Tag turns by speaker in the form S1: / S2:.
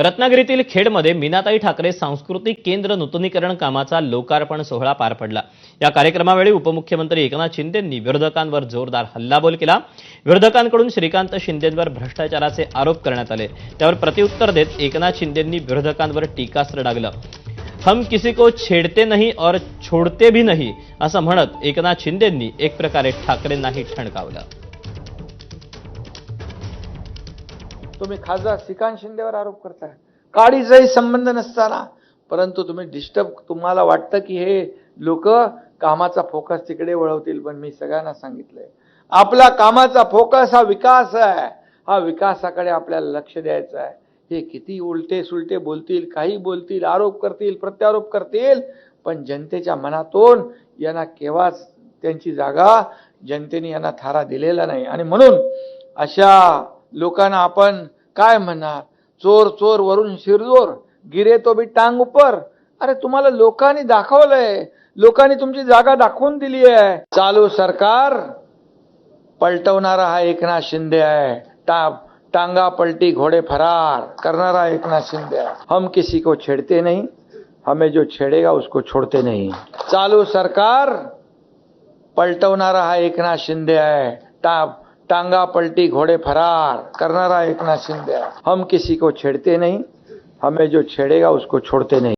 S1: रत्नागिरीतील खेडमध्ये मीनाताई ठाकरे सांस्कृतिक केंद्र नूतनीकरण कामाचा लोकार्पण सोहळा पार पडला. या कार्यक्रमावेळी उपमुख्यमंत्री एकनाथ शिंदेंनी विरोधकांवर जोरदार हल्लाबोल केला. विरोधकांकडून श्रीकांत शिंदेंवर भ्रष्टाचाराचे आरोप करण्यात आले. त्यावर प्रत्युत्तर देत एकनाथ शिंदेंनी विरोधकांवर टीकास्त्र डागलं. हम किसी को छेडते नहीं और छोडते भी नहीं असं म्हणत एकनाथ शिंदेंनी एक प्रकारे ठाकरेंनाही ठणकावलं.
S2: तुम्ही खासदार श्रीकांत शिंदेवर आरोप करताय काडीचाही संबंध नसताना परंतु तुम्ही डिस्टर्ब तुम्हाला वाटतं की हे लोक कामाचा फोकस तिकडे वळवतील पण मी सगळ्यांना सांगितलंय. आपला कामाचा फोकस हा विकास आहे. हा विकासाकडे आपल्याला लक्ष द्यायचं आहे. हे किती उलटे सुलटे बोलतील काही बोलतील आरोप करतील प्रत्यारोप करतील पण जनतेच्या मनातून यांना केव्हाच त्यांची जागा जनतेने यांना थारा दिलेला नाही. आणि म्हणून अशा लोकांना आपण काय म्हणणार? चोर चोर वरून शिरजोर गिरे तो बी टांग उपर. अरे तुम्हाला लोकांनी दाखवलंय. लोकांनी तुमची जागा दाखवून दिली आहे. चालू सरकार पलटवणारा हा एकनाथ शिंदे आहे. टा टांगा पलटी घोडे फरार करणारा एकनाथ शिंदे आहे. हम किसी को छेड़ते नहीं हमें जो छेड़ेगा उसको छोड़ते नहीं. चालू सरकार पलटवणारा हा एकनाथ शिंदे आहे. टा टांगा पलटी घोडे फरार करणारा एकनाथ शिंदे। हम किसी को छेड़ते नहीं हमें जो छेड़ेगा उसको छोड़ते नहीं।